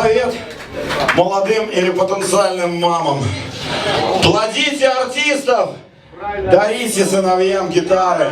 совет молодым или потенциальным мамам. Плодите артистов, дарите сыновьям гитары.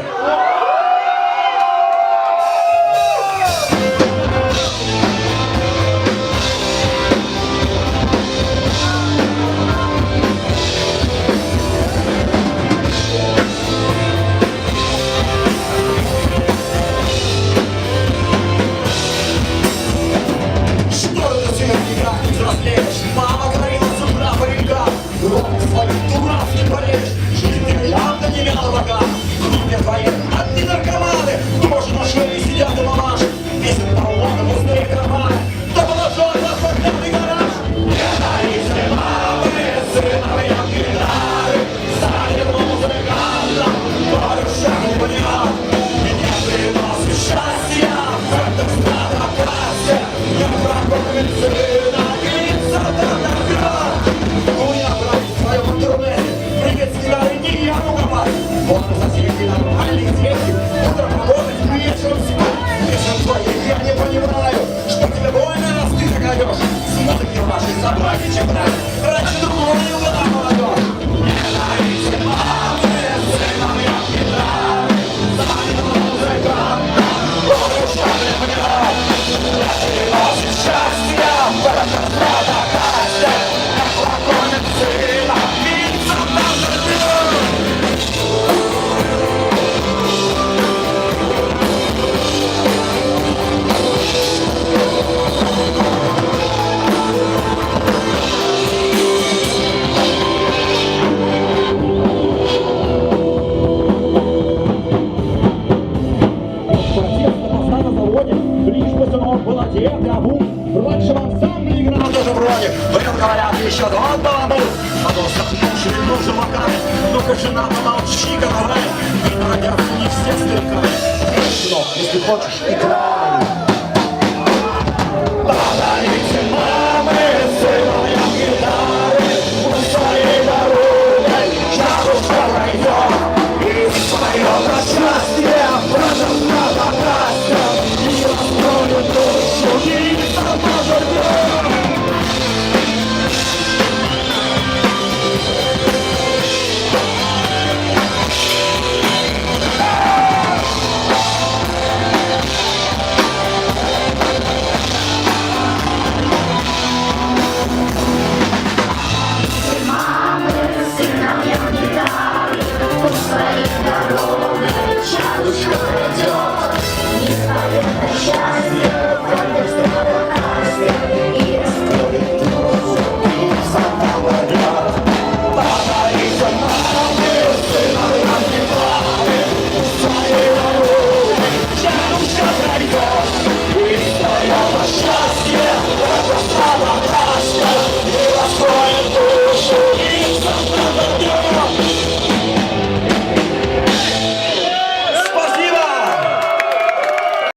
любой раз ты загадешь С музыки в нашей собаке чебрать Раньше другое было молодежь Ненависть мамы, сыном я не дам Занят музыкантом, получали мне руками Выговорят еще до балабу Потом вздохнувший в же вокруг Ну-ка, жена, помолчи, каравай Игроков не все стрелкают Но если хочешь, играй.